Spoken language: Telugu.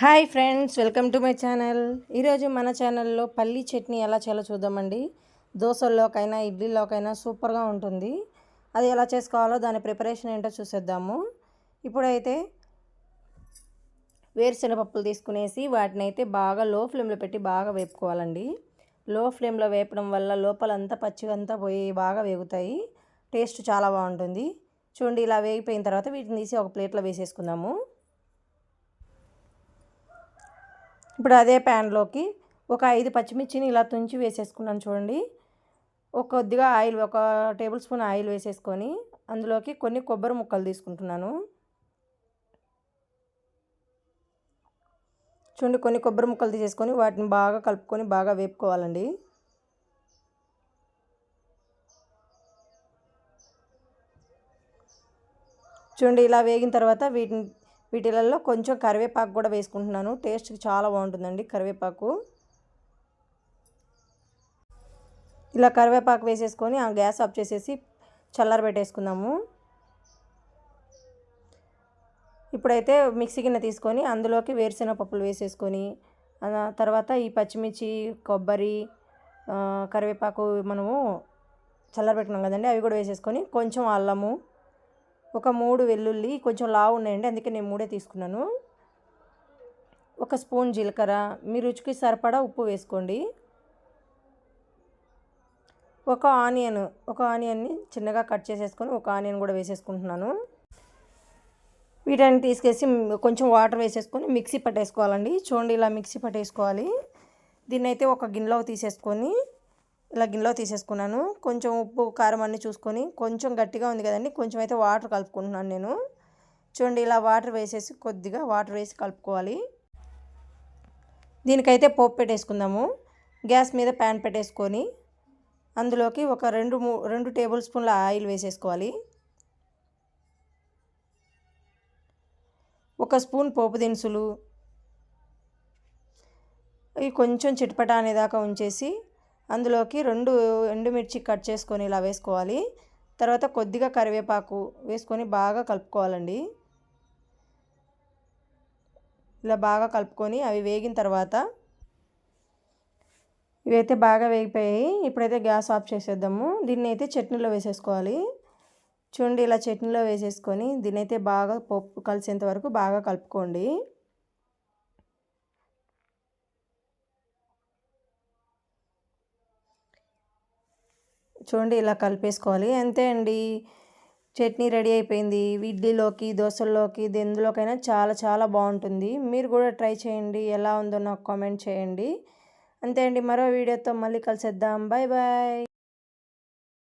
Hi friends welcome to my channel. ఈరోజు మన ఛానల్లో పల్లీ చట్నీ ఎలా చేయాలో చూద్దామండి. దోశల్లోకైనా ఇడ్లీలోకైనా సూపర్గా ఉంటుంది. అది ఎలా చేసుకోవాలో దాని ప్రిపరేషన్ ఏంటో చూసేద్దాము. ఇప్పుడైతే వేరుశనగపప్పులు తీసుకునేసి వాటిని అయితే బాగా లో ఫ్లేమ్లో పెట్టి బాగా వేపుకోవాలండి. లో ఫ్లేమ్లో వేపడం వల్ల లోపలంతా పచ్చిగంతా పోయి బాగా వేగుతాయి. టేస్ట్ చాలా బాగుంటుంది. చూడండి ఇలా వేగిపోయిన తర్వాత వీటిని తీసి ఒక ప్లేట్లో వేసేసుకుందాము. ఇప్పుడు అదే ప్యాన్లోకి ఒక ఐదు పచ్చిమిర్చిని ఇలా తుంచి వేసేసుకున్నాను చూడండి. ఒక కొద్దిగా ఆయిల్ ఒక టేబుల్ స్పూన్ ఆయిల్ వేసేసుకొని అందులోకి కొన్ని కొబ్బరి ముక్కలు తీసుకుంటున్నాను. చూడండి కొన్ని కొబ్బరి ముక్కలు తీసేసుకొని వాటిని బాగా కలుపుకొని బాగా వేపుకోవాలండి. చూడండి ఇలా వేగిన తర్వాత వీటిని వీటిలలో కొంచెం కరివేపాకు కూడా వేసుకుంటున్నాను. టేస్ట్ చాలా బాగుంటుందండి కరివేపాకు. ఇలా కరివేపాకు వేసేసుకొని ఆ గ్యాస్ ఆఫ్ చేసేసి చల్లారబెట్టేసుకుందాము ఇప్పుడైతే మిక్సీ గిన్నె తీసుకొని అందులోకి వేరుశెనగ పప్పులు వేసేసుకొని తర్వాత ఈ పచ్చిమిర్చి కొబ్బరి కరివేపాకు మనము చల్లరబెట్టినాం కదండి అవి కూడా వేసేసుకొని కొంచెం అల్లము ఒక మూడు వెల్లుల్లి కొంచెం లావు ఉన్నాయండి అందుకే నేను మూడే తీసుకున్నాను. ఒక స్పూన్ జీలకర్ర మీ రుచికి సరిపడా ఉప్పు వేసుకోండి. ఒక ఆనియన్ ఒక ఆనియన్ని చిన్నగా కట్ చేసేసుకొని ఒక ఆనియన్ కూడా వేసేసుకుంటున్నాను. వీటన్ని తీసుకేసి కొంచెం వాటర్ వేసేసుకొని మిక్సీ పట్టేసుకోవాలండి. చూడండి ఇలా మిక్సీ పట్టేసుకోవాలి. దీన్ని అయితే ఒక గిన్నెలో తీసేసుకొని ఇలా గిన్నెలో తీసేసుకున్నాను. కొంచెం ఉప్పు కారం అన్నీ చూసుకొని కొంచెం గట్టిగా ఉంది కదండి కొంచెం అయితే వాటర్ కలుపుకుంటున్నాను నేను. చూడండి ఇలా వాటర్ వేసేసి కొద్దిగా వాటర్ వేసి కలుపుకోవాలి. దీనికైతే పోపు పెట్టేసుకుందాము. గ్యాస్ మీద ప్యాన్ పెట్టేసుకొని అందులోకి ఒక రెండు రెండు టేబుల్ స్పూన్ల ఆయిల్ వేసేసుకోవాలి. ఒక స్పూన్ పోపు దినుసులు. ఇవి కొంచెం చిటపట అనేదాకా ఉంచేసి అందులోకి రెండు ఎండుమిర్చి కట్ చేసుకొని ఇలా వేసుకోవాలి. తర్వాత కొద్దిగా కరివేపాకు వేసుకొని బాగా కలుపుకోవాలండి. ఇలా బాగా కలుపుకొని అవి వేగిన తర్వాత ఇవైతే బాగా వేగిపోయాయి. ఇప్పుడైతే గ్యాస్ ఆఫ్ చేసేద్దాము. దీన్ని అయితే చట్నీలో వేసేసుకోవాలి. చూడండి ఇలా చట్నీలో వేసేసుకొని దీన్ని అయితే బాగా పప్పు కలిసేంత వరకు బాగా కలుపుకోండి. చూడండి ఇలా కలిపేసుకోవాలి. అంతే అండి. చట్నీ రెడీ అయిపోయింది. ఇడ్లీలోకి దోశల్లోకి దెందులోకైనా చాలా చాలా బాగుంటుంది. మీరు కూడా ట్రై చేయండి. ఎలా ఉందో నాకు కామెంట్ చేయండి. అంతే అండి. మరో వీడియోతో మళ్ళీ కలిసేద్దాం. Bye bye